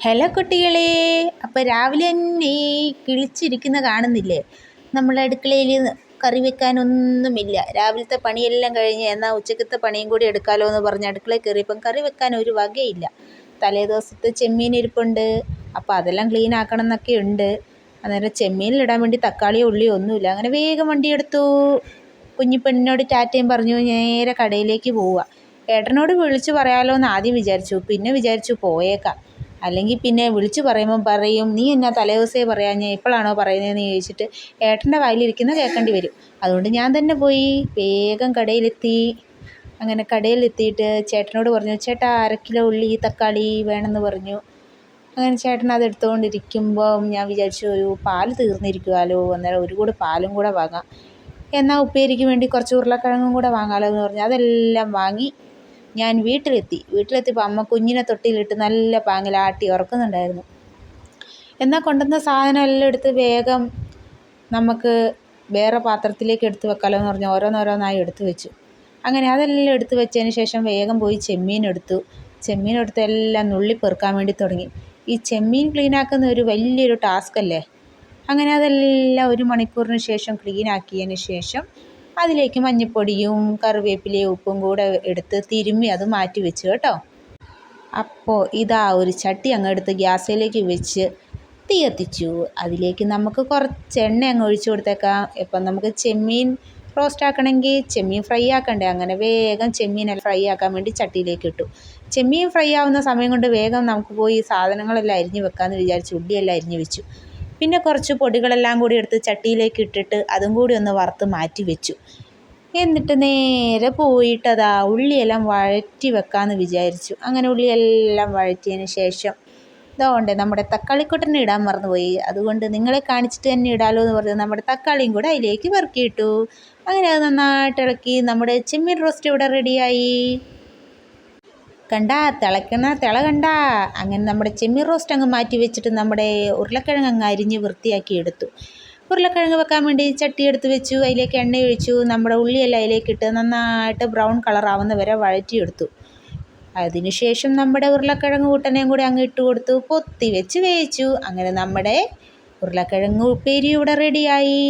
Hello കുട്ടികളെ അപ്പോൾ രാവിലെ തന്നെ കിളിച്ചിരിക്കുന്ന കാണുന്നില്ലേ? നമ്മളെ അടുക്കളയിൽ കറി വെക്കാനൊന്നുമില്ല. രാവിലത്തെ പണിയെല്ലാം കഴിഞ്ഞ് എന്നാൽ ഉച്ചക്കത്തെ പണിയും കൂടി എടുക്കാമല്ലോ എന്ന് പറഞ്ഞ് അടുക്കളയിൽ കയറിയപ്പം കറി വെക്കാൻ ഒരു വകയില്ല. തലേ ദിവസത്തെ ചെമ്മീൻ ഇരിപ്പുണ്ട്. അപ്പോൾ അതെല്ലാം ക്ലീൻ ആക്കണം എന്നൊക്കെ ഉണ്ട്. അന്നേരം ചെമ്മീനിലിടാൻ വേണ്ടി തക്കാളിയോ ഉള്ളിയോ ഒന്നുമില്ല. അങ്ങനെ വേഗം വണ്ടി എടുത്തു. കുഞ്ഞിപ്പെണ്ണിനോട് ടാറ്റയും പറഞ്ഞു നേരെ കടയിലേക്ക് പോവുക. ഏട്ടനോട് വിളിച്ചു പറയാമല്ലോ എന്ന് ആദ്യം വിചാരിച്ചു. പിന്നെ വിചാരിച്ചു പോയേക്കാം. അല്ലെങ്കിൽ പിന്നെ വിളിച്ചു പറയുമ്പം പറയും നീ എന്നാ തലേദിവസമേ പറയാഞ്ഞേ ഇപ്പോഴാണോ പറയുന്നതെന്ന് ചോദിച്ചിട്ട് ഏട്ടന്റെ വായിലിരിക്കുന്ന കേൾക്കേണ്ടി വരും. അതുകൊണ്ട് ഞാൻ തന്നെ പോയി വേഗം കടയിലെത്തി. അങ്ങനെ കടയിലെത്തിയിട്ട് ചേട്ടനോട് പറഞ്ഞു ചേട്ടാ അര കിലോ ഉള്ളി തക്കാളി വേണമെന്ന് പറഞ്ഞു. അങ്ങനെ ചേട്ടൻ അത് എടുത്തുകൊണ്ടിരിക്കുമ്പം ഞാൻ വിചാരിച്ചു ഒരു പാൽ തീർന്നിരിക്കുമല്ലോ അന്നേരം ഒരു കൂടെ പാലും കൂടെ വാങ്ങാം. എന്നാൽ ഉപ്പേരിക്ക് വേണ്ടി കുറച്ച് ഉരുളക്കിഴങ്ങും കൂടെ വാങ്ങാമല്ലോ എന്ന് പറഞ്ഞു. അതെല്ലാം വാങ്ങി ഞാൻ വീട്ടിലെത്തി. വീട്ടിലെത്തിയപ്പോൾ അമ്മ കുഞ്ഞിനെ തൊട്ടിയിലിട്ട് നല്ല പാങ്ങിൽ ആട്ടി ഉറക്കുന്നുണ്ടായിരുന്നു. എന്നാൽ കൊണ്ടുവന്ന സാധനം എല്ലാം എടുത്ത് വേഗം നമുക്ക് വേറെ പാത്രത്തിലേക്ക് എടുത്ത് വെക്കാമല്ലോ എന്ന് പറഞ്ഞ് ഓരോന്നോരോന്നായി എടുത്തു വെച്ചു. അങ്ങനെ അതെല്ലാം എടുത്തു വെച്ചതിന് ശേഷം വേഗം പോയി ചെമ്മീൻ എടുത്തു. ചെമ്മീൻ എടുത്ത് എല്ലാം നുള്ളി പെറുക്കാൻ വേണ്ടി തുടങ്ങി. ഈ ചെമ്മീൻ ക്ലീനാക്കുന്ന ഒരു വലിയൊരു ടാസ്ക് അല്ലേ? അങ്ങനെ അതെല്ലാം ഒരു മണിക്കൂറിന് ശേഷം ക്ലീനാക്കിയതിന് ശേഷം അതിലേക്ക് മഞ്ഞൾപ്പൊടിയും കറിവേപ്പിലയും ഉപ്പും കൂടെ എടുത്ത് തിരുമ്മി അത് മാറ്റി വെച്ചു കേട്ടോ. അപ്പോൾ ഇതാ ഒരു ചട്ടി അങ്ങ് എടുത്ത് ഗ്യാസിലേക്ക് വെച്ച് തീ കത്തിച്ചു. അതിലേക്ക് നമുക്ക് കുറച്ച് എണ്ണ അങ്ങ് ഒഴിച്ചു കൊടുത്തേക്കാം. ഇപ്പം നമുക്ക് ചെമ്മീൻ റോസ്റ്റ് ആക്കണമെങ്കിൽ ചെമ്മീൻ ഫ്രൈ ആക്കണ്ടേ? അങ്ങനെ വേഗം ചെമ്മീൻ ഫ്രൈ ആക്കാൻ വേണ്ടി ചട്ടിയിലേക്ക് ഇട്ടു. ചെമ്മീൻ ഫ്രൈ ആവുന്ന സമയം കൊണ്ട് വേഗം നമുക്ക് പോയി സാധനങ്ങളെല്ലാം അരിഞ്ഞ് വെക്കാമെന്ന് വിചാരിച്ച് ഉള്ളിയെല്ലാം അരിഞ്ഞ് വെച്ചു. പിന്നെ കുറച്ച് പൊടികളെല്ലാം കൂടി എടുത്ത് ചട്ടിയിലേക്ക് ഇട്ടിട്ട് അതും കൂടി ഒന്ന് വറുത്ത് മാറ്റി വെച്ചു. എന്നിട്ട് നേരെ പോയിട്ടതാ ഉള്ളിയെല്ലാം വഴറ്റി വെക്കാമെന്ന് വിചാരിച്ചു. അങ്ങനെ ഉള്ളിയെല്ലാം വഴറ്റിയതിന് ശേഷം ഇതുകൊണ്ട് നമ്മുടെ തക്കാളിക്കൊട്ടനെ ഇടാൻ മറന്നുപോയി. അതുകൊണ്ട് നിങ്ങളെ കാണിച്ചിട്ട് തന്നെ ഇടാലോ എന്ന് പറഞ്ഞ് നമ്മുടെ തക്കാളിയും കൂടെ അതിലേക്ക് വറുക്കിയിട്ടു അങ്ങനെ അത് നന്നായിട്ട് ഇളക്കി നമ്മുടെ ചെമ്മീൻ റോസ്റ്റ് ഇവിടെ റെഡിയായി കണ്ട തിളക്കണ തിള കണ്ട. അങ്ങനെ നമ്മുടെ ചെമ്മീൻ റോസ്റ്റ് അങ്ങ് മാറ്റി വെച്ചിട്ട് നമ്മുടെ ഉരുളക്കിഴങ്ങ് അങ്ങ് അരിഞ്ഞ് വൃത്തിയാക്കി എടുത്തു. ഉരുളക്കിഴങ്ങ് വെക്കാൻ വേണ്ടി ചട്ടി എടുത്ത് വെച്ചു അതിലേക്ക് എണ്ണ ഒഴിച്ചു നമ്മുടെ ഉള്ളിയെല്ലാം അതിലേക്ക് ഇട്ട് നന്നായിട്ട് ബ്രൗൺ കളർ ആവുന്ന വരെ വഴറ്റിയെടുത്തു. അതിനുശേഷം നമ്മുടെ ഉരുളക്കിഴങ്ങ് കൂട്ടനെയും കൂടി അങ്ങ് ഇട്ട് കൊടുത്തു. പൊത്തി വെച്ച് വേവിച്ചു. അങ്ങനെ നമ്മുടെ ഉരുളക്കിഴങ്ങ് ഉപ്പേരി ഇവിടെ റെഡിയായി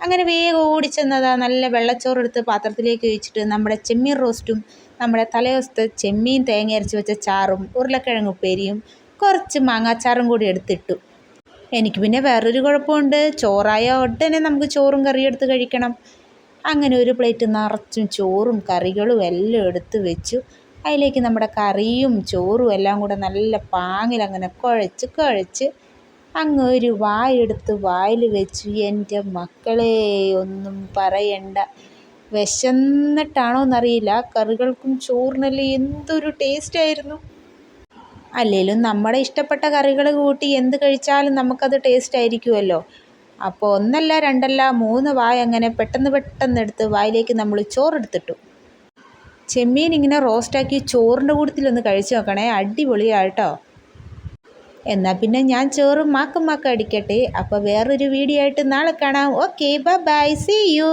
അങ്ങനെ വേഗം ഓടിച്ചെന്നതാ നല്ല വെള്ളച്ചോറ് എടുത്ത് പാത്രത്തിലേക്ക് ഒഴിച്ചിട്ട് നമ്മുടെ ചെമ്മീൻ റോസ്റ്റും നമ്മുടെ തലേദിവസത്തെ ചെമ്മീൻ തേങ്ങ അരച്ച് വെച്ച ചാറും ഉരുളക്കിഴങ്ങ് ഉപ്പേരിയും കുറച്ച് മാങ്ങാച്ചാറും കൂടി എടുത്തിട്ടു. എനിക്ക് പിന്നെ വേറൊരു കുഴപ്പമുണ്ട്. ചോറായ ഉടനെ നമുക്ക് ചോറും കറിയും എടുത്ത് കഴിക്കണം. അങ്ങനെ ഒരു പ്ലേറ്റ് നിറച്ചും ചോറും കറികളും എല്ലാം എടുത്ത് വെച്ചു. അതിലേക്ക് നമ്മുടെ കറിയും ചോറും എല്ലാം കൂടെ നല്ല പാങ്ങിൽ അങ്ങനെ കുഴച്ച് കുഴച്ച് അങ്ങ് ഒരു വായെടുത്ത് വായിൽ വെച്ചു. എന്റെ മക്കളെ ഒന്നും പറയണ്ട. വിശന്നിട്ടാണോ എന്നറിയില്ല. കറികൾക്കും ചോറിനെല്ലാം എന്തൊരു ടേസ്റ്റ് ആയിരുന്നു. അല്ലെങ്കിലും നമ്മുടെ ഇഷ്ടപ്പെട്ട കറികൾ കൂട്ടി എന്ത് കഴിച്ചാലും നമുക്കത് ടേസ്റ്റ് ആയിരിക്കുമല്ലോ. അപ്പോൾ ഒന്നല്ല രണ്ടല്ല മൂന്ന് വായ അങ്ങനെ പെട്ടെന്ന് പെട്ടെന്ന് എടുത്ത് വായിലേക്ക് നമ്മൾ ചോറെടുത്തിട്ടു. ചെമ്മീൻ ഇങ്ങനെ റോസ്റ്റാക്കി ചോറിന്റെ കൂട്ടത്തിലൊന്ന് കഴിച്ചു നോക്കണേ. അടിപൊളിയാട്ടോ എന്നാൽ പിന്നെ ഞാൻ ചോറും മാക്കും മാക്കം അടിക്കട്ടെ. അപ്പോൾ വേറൊരു വീഡിയോ ആയിട്ട് നാളെ കാണാം. Okay bye see you